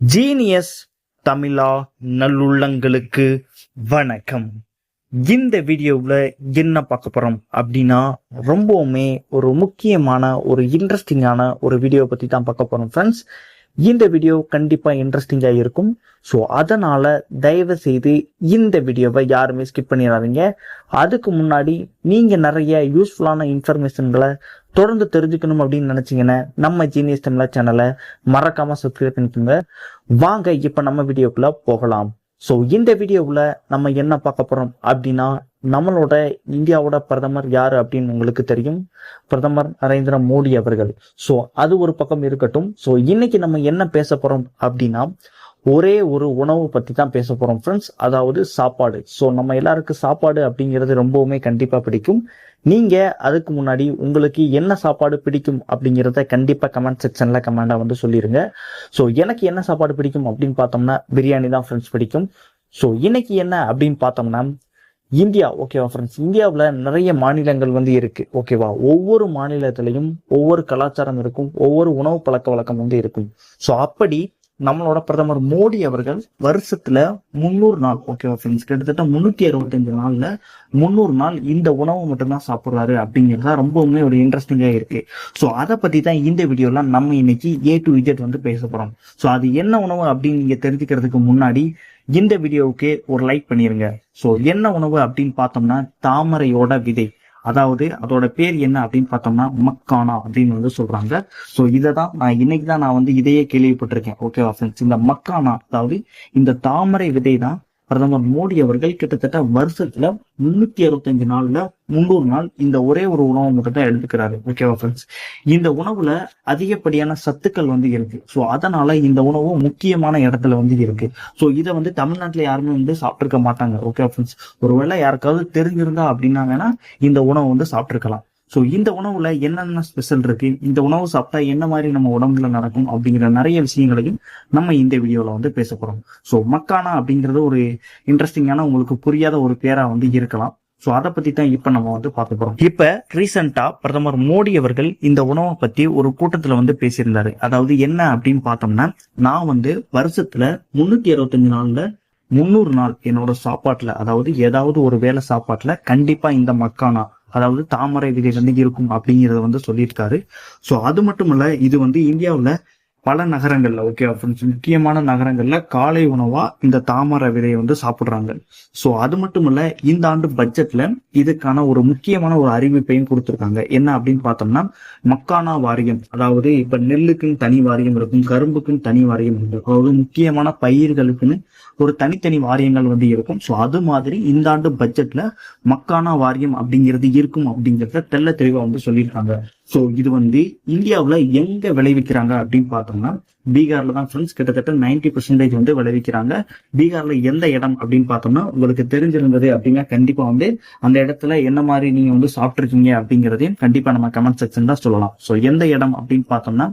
Genius தமிழா நல்லுள்ளங்களுக்கு வணக்கம். இந்த வீடியோவில் என்ன பார்க்க போறோம் அப்படின்னா ரொம்பவுமே ஒரு முக்கியமான ஒரு இன்ட்ரெஸ்டிங்கான ஒரு வீடியோ பத்தி தான் பார்க்க போறோம் ஃப்ரெண்ட்ஸ் இந்த வீடியோ கண்டிப்பா இன்ட்ரெஸ்டிங்கா இருக்கும். ஸோ அதனால தயவு செய்து இந்த வீடியோவை யாருமே ஸ்கிப் பண்ணிடாதீங்க. அதுக்கு முன்னாடி நீங்க நிறைய யூஸ்ஃபுல்லான இன்ஃபர்மேஷன்களை தொடர்ந்து தெரிஞ்சுக்கணும் அப்படின்னு நினைச்சீங்கன்னா நம்ம ஜீனியஸ் தமிழா சேனலை மறக்காம சப்ஸ்கிரைப் பண்ணிக்கோங்க. வாங்க இப்ப நம்ம வீடியோக்குள்ள போகலாம். ஸோ இந்த வீடியோவில் நம்ம என்ன பார்க்க போறோம் அப்படின்னா நம்மளோட இந்தியாவோட பிரதமர் யார் அப்படின்னு உங்களுக்கு தெரியும். பிரதமர் நரேந்திர மோடி அவர்கள். ஸோ அது ஒரு பக்கம் இருக்கட்டும். ஸோ இன்னைக்கு நம்ம என்ன பேச போறோம் அப்படின்னா ஒரே ஒரு உணவு பத்தி தான் பேச போறோம் ஃப்ரெண்ட்ஸ் அதாவது சாப்பாடு. ஸோ நம்ம எல்லாருக்கும் சாப்பாடு அப்படிங்கிறது ரொம்பவுமே கண்டிப்பா பிடிக்கும். நீங்க அதுக்கு முன்னாடி உங்களுக்கு என்ன சாப்பாடு பிடிக்கும் அப்படிங்கிறத கண்டிப்பா கமெண்ட் செக்ஷன்ல கமெண்டா வந்து சொல்லிருங்க. ஸோ எனக்கு என்ன சாப்பாடு பிடிக்கும் அப்படின்னு பார்த்தோம்னா பிரியாணி தான் ஃப்ரெண்ட்ஸ் பிடிக்கும். ஸோ இன்னைக்கு என்ன அப்படின்னு பார்த்தோம்னா இந்தியா ஓகேவா ஃப்ரெண்ட்ஸ் இந்தியாவில் நிறைய மாநிலங்கள் வந்து இருக்கு ஓகேவா ஒவ்வொரு மாநிலத்திலையும் ஒவ்வொரு கலாச்சாரம் இருக்கும் ஒவ்வொரு உணவு பழக்க வழக்கம் வந்து இருக்கும். ஸோ அப்படி நம்மளோட பிரதமர் மோடி அவர்கள் வருஷத்துல முந்நூறு நாள் ஓகேவா ஃப்ரெண்ட்ஸ் கிட்டத்தட்ட முன்னூத்தி அறுபத்தஞ்சு நாள்ல முந்நூறு நாள் இந்த உணவு மட்டும்தான் சாப்பிடுறாரு அப்படிங்கிறது ரொம்பவுமே ஒரு இன்ட்ரெஸ்டிங்கா இருக்கு. ஸோ அதை பத்தி தான் இந்த வீடியோல நம்ம இன்னைக்கு ஏ டு இஜெட் வந்து பேச போறோம். ஸோ அது என்ன உணவு அப்படின்னு நீங்க தெரிஞ்சுக்கிறதுக்கு முன்னாடி இந்த வீடியோவுக்கு ஒரு லைக் பண்ணிருங்க. ஸோ என்ன உணவு அப்படின்னு பார்த்தோம்னா தாமரையோட விதை. அதாவது அதோட பேர் என்ன அப்படின்னு பார்த்தோம்னா மக்கானா அப்படின்னு வந்து சொல்றாங்க. ஸோ இதை தான் நான் இன்னைக்கு தான் நான் வந்து இதையே கேள்விப்பட்டிருக்கேன். ஓகேவா ஃப்ரெண்ட்ஸ் இந்த மக்கானா அதாவது இந்த தாமரை விதை தான் பிரதமர் மோடி அவர்கள் கிட்டத்தட்ட வருஷத்துல முன்னூத்தி அறுபத்தஞ்சு நாள்ல முன்னூறு நாள் இந்த ஒரே ஒரு உணவு மட்டும் தான் எடுத்துக்கிறாரு. ஓகேவா ஃப்ரெண்ட்ஸ் இந்த உணவுல அதிகப்படியான சத்துக்கள் வந்து இருக்கு. ஸோ அதனால இந்த உணவு முக்கியமான இடத்துல வந்து இருக்கு. ஸோ இதை வந்து தமிழ்நாட்டுல யாருமே வந்து சாப்பிட்டுருக்க மாட்டாங்க. ஓகே ஃப்ரெண்ட்ஸ் ஒருவேளை யாருக்காவது தெரிஞ்சிருந்தா அப்படின்னாங்கன்னா இந்த உணவு வந்து சாப்பிட்டுருக்கலாம். ஸோ இந்த உணவுல என்னென்ன ஸ்பெஷல் இருக்கு? இந்த உணவு சாப்பிட்டா என்ன மாதிரி நம்ம உடம்புல நடக்கும் அப்படிங்கிற நிறைய விஷயங்களையும் நம்ம இந்த வீடியோல வந்து பேச போறோம். ஸோ மக்கானா அப்படிங்கிறது ஒரு இன்ட்ரெஸ்டிங்கான உங்களுக்கு புரியாத ஒரு பேரா வந்து இருக்கலாம். ஸோ அதை பத்தி தான் இப்ப நம்ம வந்து பார்க்க போறோம். இப்ப ரீசெண்டா பிரதமர் மோடி அவர்கள் இந்த உணவை பத்தி ஒரு கூட்டத்துல வந்து பேசியிருந்தாரு. அதாவது என்ன அப்படின்னு பார்த்தோம்னா நான் வந்து வருஷத்துல முன்னூத்தி அறுபத்தஞ்சு நாள்ல முந்நூறு நாள் என்னோட சாப்பாட்டுல அதாவது ஏதாவது ஒரு வேலை சாப்பாட்டுல கண்டிப்பா இந்த மக்கானா அதாவது தாமரை விதை வந்து இருக்கும் அப்படிங்கறத வந்து சொல்லியிருக்காரு. ஸோ அது மட்டும் இல்ல இது வந்து இந்தியாவில் பல நகரங்கள்ல ஓகே முக்கியமான நகரங்கள்ல காலை உணவா இந்த தாமரை விதையை வந்து சாப்பிடுறாங்க. ஸோ அது மட்டும் இல்ல இந்த ஆண்டு பட்ஜெட்ல இதுக்கான ஒரு முக்கியமான ஒரு அறிவிப்பையும் கொடுத்திருக்காங்க. என்ன அப்படின்னு பார்த்தோம்னா மக்கானா வாரியம் அதாவது இப்ப நெல்லுக்குன்னு தனி வாரியம் இருக்கும் கரும்புக்குன்னு தனி வாரியம் இருக்கும். அதாவது முக்கியமான பயிர்களுக்குன்னு ஒரு தனித்தனி வாரியங்கள் வந்து இருக்கும். ஸோ அது மாதிரி இந்த ஆண்டு பட்ஜெட்ல மக்கானா வாரியம் அப்படிங்கிறது இருக்கும் அப்படிங்கிறத தெல்ல தெளிவா வந்து சொல்லியிருக்காங்க. ஸோ இது வந்து இந்தியாவில் எங்க விளைவிக்கிறாங்க அப்படின்னு பார்த்தோம்னா பீகார்ல தான் ஃப்ரெண்ட்ஸ் கிட்டத்தட்ட நைன்டி பர்சன்டேஜ் வந்து விளைவிக்கிறாங்க. பீகார்ல எந்த இடம் அப்படின்னு பார்த்தோம்னா உங்களுக்கு தெரிஞ்சிருந்தது அப்படின்னா கண்டிப்பா வந்து அந்த இடத்துல என்ன மாதிரி நீங்க வந்து சாப்பிட்டுருக்கீங்க அப்படிங்கிறதையும் கண்டிப்பா நம்ம கமெண்ட் செக்ஷன் தான் சொல்லலாம். ஸோ எந்த இடம் அப்படின்னு பார்த்தோம்னா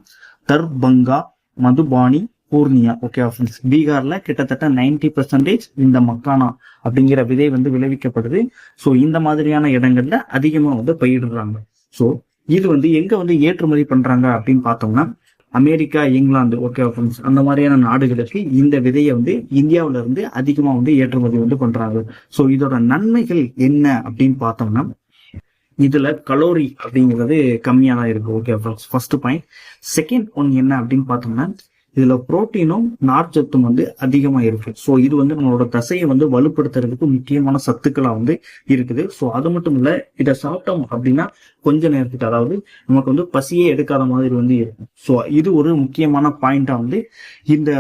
தர்பங்கா மதுபானி பூர்ணியா. ஓகே ஃப்ரெண்ட்ஸ் பீகார்ல கிட்டத்தட்ட நைன்டி பர்சன்டேஜ் இந்த மக்கானா அப்படிங்கிற விதை வந்து விளைவிக்கப்படுது. ஸோ இந்த மாதிரியான இடங்கள்ல அதிகமா வந்து பயிரிடுறாங்க. ஸோ இது வந்து எங்க வந்து ஏற்றுமதி பண்றாங்க அப்படின்னு பார்த்தோம்னா அமெரிக்கா இங்கிலாந்து ஓகே ஃப்ரெண்ட்ஸ் அந்த மாதிரியான நாடுகளுக்கு இந்த விதையை வந்து இந்தியாவில இருந்து அதிகமா வந்து ஏற்றுமதி வந்து பண்றாங்க. ஸோ இதோட நன்மைகள் என்ன அப்படின்னு பார்த்தோம்னா இதுல கலோரி அப்படிங்கிறது கம்மியா தான் இருக்கு okay friends first point second one என்ன அப்படின்னு பார்த்தோம்னா இதுல புரோட்டீனும் நார்ச்சத்தும் வந்து அதிகமா இருக்கு. ஸோ இது வந்து நம்மளோட தசையை வந்து வலுப்படுத்துறதுக்கு முக்கியமான சத்துக்களா வந்து இருக்குது. ஸோ அது மட்டும் இல்ல இதை சாப்பிட்டோம் அப்படின்னா கொஞ்ச நேரத்துக்கு அதாவது நமக்கு வந்து பசியே எடுக்காத மாதிரி வந்து இருக்கும். ஸோ இது ஒரு முக்கியமான பாயிண்டா வந்து இந்த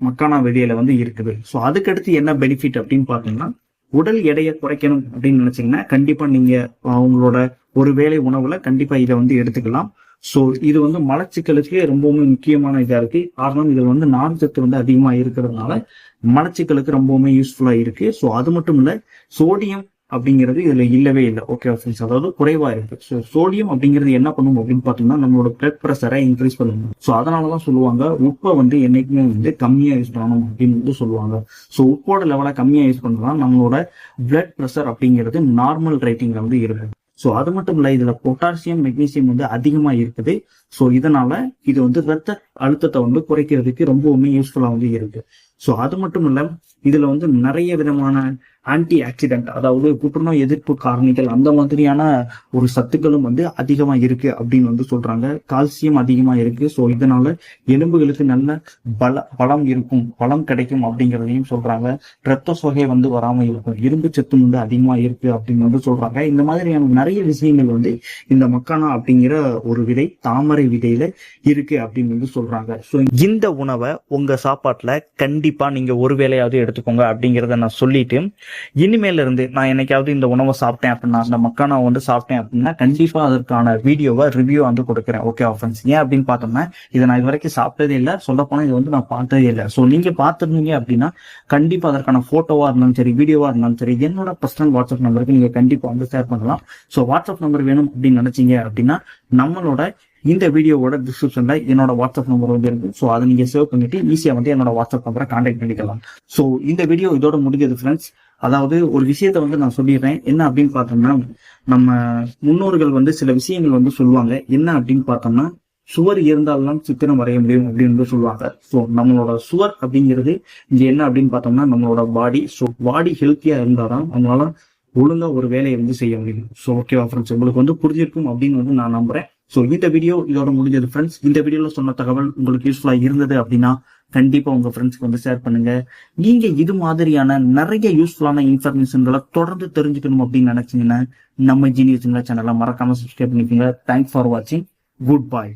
மக்கானா விதையில வந்து இருக்குது. ஸோ அதுக்கடுத்து என்ன பெனிஃபிட் அப்படின்னு பார்த்தீங்கன்னா உடல் எடையை குறைக்கணும் அப்படின்னு நினைச்சீங்கன்னா கண்டிப்பா நீங்க அவங்களோட ஒரு வேளை உணவுல கண்டிப்பா இதை வந்து எடுத்துக்கலாம். ஸோ இது வந்து மலச்சிக்கலுக்கு ரொம்பவுமே முக்கியமான இதா இருக்கு. காரணம் இதில் வந்து நார்ச்சத்து வந்து அதிகமா இருக்கிறதுனால மலச்சிக்கலுக்கு ரொம்பவுமே யூஸ்ஃபுல்லா இருக்கு. ஸோ அது மட்டும் இல்ல சோடியம் அப்படிங்கிறது இதுல இல்லவே இல்லை. ஓகே ஃப்ரெண்ட்ஸ் அதாவது குறைவா இருக்கு. ஸோ சோடியம் அப்படிங்கிறது என்ன பண்ணும் அப்படின்னு பார்த்தீங்கன்னா நம்மளோட பிளட் ப்ரெஷரை இன்க்ரீஸ் பண்ணும். ஸோ அதனாலதான் சொல்லுவாங்க உப்பை வந்து என்னைக்குமே வந்து கம்மியா யூஸ் பண்ணணும் அப்படின்னு வந்து சொல்லுவாங்க. ஸோ உப்போட லெவலை கம்மியா யூஸ் பண்ணலாம் நம்மளோட பிளட் ப்ரெஷர் அப்படிங்கிறது நார்மல் ரேட்டிங்ல வந்து இருக்கும். ஸோ அது மட்டும் இல்லை இதுல பொட்டாசியம் மெக்னீசியம் வந்து அதிகமா இருக்குது. ஸோ இதனால இது வந்து ரத்த அழுத்தத்தை வந்து குறைக்கிறதுக்கு ரொம்பவுமே யூஸ்ஃபுல்லா வந்து இருக்கு. ஸோ அது மட்டும் இல்ல இதுல வந்து நிறைய விதமான ஆன்டி ஆக்சிடென்ட் அதாவது புற்றுநோய் எதிர்ப்பு காரணிகள் அந்த மாதிரியான ஒரு சத்துக்களும் வந்து அதிகமா இருக்கு அப்படின்னு வந்து சொல்றாங்க. கால்சியம் அதிகமா இருக்கு. ஸோ இதனால எலும்புகளுக்கு நல்ல பல பலம் இருக்கும் பலம் கிடைக்கும் அப்படிங்கிறதையும் சொல்றாங்க. ரத்த சோகை வந்து வராம இருக்கும். இரும்பு சத்து வந்து அதிகமா இருக்கு அப்படின்னு வந்து சொல்றாங்க. இந்த மாதிரியான நிறைய விஷயங்கள் வந்து இந்த மக்கானா அப்படிங்கிற ஒரு விதை தாமரை விதையில இருக்கு அப்படின்னு வந்து சொல்றாங்க. ஸோ இந்த உணவை உங்க சாப்பாட்டில் கண்டிப்பா நீங்க ஒரு வேலையாவது எடுத்துக்கோங்க அப்படிங்கிறத நான் சொல்லிட்டு இனிமேல இருந்து நான் என்னைக்காவது இந்த உணவை சாப்பிட்டேன் அப்படின்னா அந்த மக்கானா வந்து சாப்பிட்டேன் அப்படின்னா கண்டிப்பா அதற்கான வீடியோவை ரிவ்யூ வந்து கொடுக்குறேன். ஓகே ஆஃபன்ஸ் ஏன் அப்படின்னு பார்த்தோம்னா இதை நான் இது வரைக்கும் சாப்பிட்டதே இல்லை. சொல்ல போனா இது வந்து நான் பார்த்ததே இல்லை. ஸோ நீங்க பார்த்துருந்தீங்க அப்படின்னா கண்டிப்பா அதற்கான போட்டோவா இருந்தாலும் சரி வீடியோவா இருந்தாலும் சரி என்னோட பர்சனல் வாட்ஸ்அப் நம்பருக்கு நீங்க கண்டிப்பா வந்து ஷேர் பண்ணலாம். ஸோ வாட்ஸ்அப் நம்பர் வேணும் அப்படின்னு நினைச்சீங்க அப்படின்னா நம்மளோட இந்த வீடியோவோட டிஸ்கிரிப்ஷன்ல என்னோட வாட்ஸ்அப் நம்பர் வந்து இருக்கு. ஸோ அதை நீங்க சேவ் பண்ணிட்டு ஈஸியா வந்து என்னோட வாட்ஸ்அப் நம்பரை கான்டாக்ட் பண்ணிக்கலாம். ஸோ இந்த வீடியோ இதோட முடிஞ்சது ஃப்ரெண்ட்ஸ் அதாவது ஒரு விஷயத்த வந்து நான் சொல்லிடுறேன். என்ன அப்படின்னு பார்த்தோம்னா நம்ம முன்னோர்கள் வந்து சில விஷயங்கள் வந்து சொல்லுவாங்க. என்ன அப்படின்னு பார்த்தோம்னா சுவர் இருந்தால்தான் சித்திரம் வரைய முடியும் அப்படின்னு வந்து சொல்லுவாங்க. ஸோ நம்மளோட சுவர் அப்படிங்கிறது இங்க என்ன அப்படின்னு பார்த்தோம்னா நம்மளோட பாடி ஸோ பாடி ஹெல்த்தியா இருந்தாதான் நம்மளால ஒழுங்கா ஒரு வேலையை வந்து செய்ய முடியும். ஸோ ஓகேவா ஃப்ரெண்ட்ஸ் உங்களுக்கு வந்து புரிஞ்சிருக்கும் அப்படின்னு வந்து நான் நம்புறேன். ஸோ இந்த வீடியோ இதோட முடிஞ்சது ஃப்ரெண்ட்ஸ் இந்த வீடியோல சொன்ன தகவல் உங்களுக்கு யூஸ்ஃபுல்லாக இருந்தது அப்படின்னா கண்டிப்பா உங்க ஃப்ரெண்ட்ஸ்க்கு வந்து ஷேர் பண்ணுங்க. நீங்க இது மாதிரியான நிறைய யூஸ்ஃபுல்லான இன்ஃபர்மேஷன்களை தொடர்ந்து தெரிஞ்சுக்கணும் அப்படின்னு நினைச்சீங்கன்னா நம்ம ஜீனியஸ் சேனலை மறக்காம சப்ஸ்கிரைப் பண்ணிக்கோங்க. தேங்க்ஸ் ஃபார் வாட்சிங் குட் பாய்